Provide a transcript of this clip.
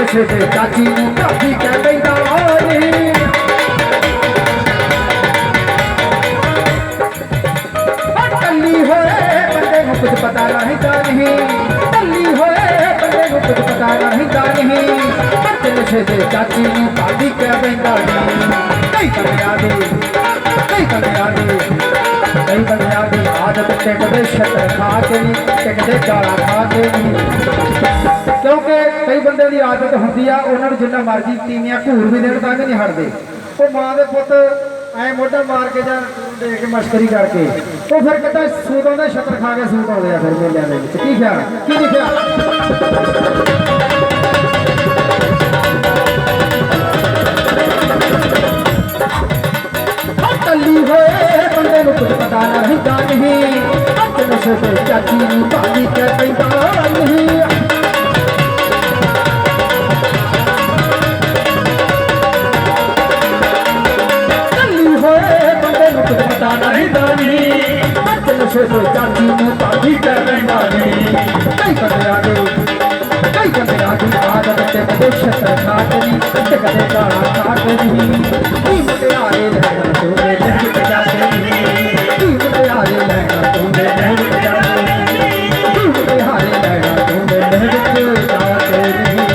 ਨਸ਼ੇ ਤੇ ਚਾਚੀ ਨੂੰ ਕਾਫੀ ਕਹਿ ਪੈਂਦਾ ਨੀ ਟੱਲੀ ਹੋਏ ਬੰਦੇ ਨੂੰ ਕੁਝ ਪਤਾ ਰਹਿੰਦਾ ਨਹੀਂ। ਟੱਲੀ ਹੋਏ ਬੰਦੇ ਨੂੰ ਕੁਝ ਪਤਾ ਰਹਿੰਦਾ ਨਹੀਂ। ਬੱਚੇ ਨਸ਼ੇ ਤੇ ਚਾਚੀ ਨੂੰ ਕਾਫੀ ਕਹਿ ਪੈਂਦਾ ਨਹੀਂ ਕਈ ਬੰਦਿਆਂ ਦੀ, ਕਈ ਬੰਦਿਆਂ ਦੀ, ਕਈ ਬੰਦਿਆਂ ਦੀ ਆਦਤ ਟਿਕਦੇ ਛੱਤਰ ਖਾ ਕੇ ਨਹੀਂ ਟਿਕਦੇ ਗਾਲਾਂ ਖਾ ਕੇ ਨਹੀਂ ਕਿਉਂਕਿ ਕਈ ਬੰਦੇ ਦੀ ਆਦਤ ਹੁੰਦੀ ਆ, ਉਹਨਾਂ ਨੂੰ ਜਿੰਨਾ ਮਰਜ਼ੀ ਤੀਵੀਆਂ ਘੂਰ ਵੀ ਦੇਣ ਤਾਂ ਵੀ ਨਹੀਂ ਹਟਦੇ। ਉਹ ਮਾਂ ਦੇ ਪੁੱਤ ਐ ਮੋਢਾ ਮਾਰ ਕੇ ਜਾਂ ਦੇ ਕੇ ਮਸ਼ਕਰੀ ਕਰਕੇ, ਉਹ ਫਿਰ ਕਹਿੰਦਾ ਸੂਤ ਆਉਂਦਾ, ਛੱਤਰ ਖਾ ਕੇ ਸੂਤ ਆਉਂਦੇ ਆ ਫਿਰ ਮੇਲਿਆਂ ਦੇ ਵਿੱਚ। ਕੀ ਖਿਆਲ? ਕੀ ਲਿਖਿਆ ਟੱਲੀ ਹੋਏ, ਬੰਦੇ ਨੂੰ ਕੁਝ ਪਤਾ ਨਹੀਂ ਗਾ ਨਹੀਂ ਅੱਜ ਨਸ਼ੇ ਤੇ ਚਾਚੀ ਨੂੰ ਭਾਜੀ ਕਹਿ ਪੈਂਦਾ ਨਹੀਂ। ਪਿੱਛੇ ਤੋਂ ਜਾਂਦੀ ਤੂੰ ਭਾਗੀ ਕਰ ਲੈਂਦਾ ਨੀ ਕਈ ਕੰਦਿਆ ਨੂੰ ਕਈ ਕੰਦਿਆ ਦੀ ਆਦਤ ਤੇ ਬਦੇਸ਼ ਸਰਕਾਰ ਦੀ ਤੇ ਕਦੇ ਕਾਲਾ ਕਾਟ ਨਹੀਂ ਕੀ ਮੁਟਿਆਰੇ ਲੈਣਾ ਤੂੰ ਦੇ ਲਹਿ ਜਾਂਦੇ ਕੀ ਮੁਟਿਆਰੇ ਲੈਣਾ ਤੂੰ ਦੇ ਲਹਿ ਜਾਂਦੇ ਕੀ ਮੁਟਿਆਰੇ ਲੈਣਾ ਤੂੰ ਦੇ ਲਹਿ ਜਾਂਦੇ ਨਹੀਂ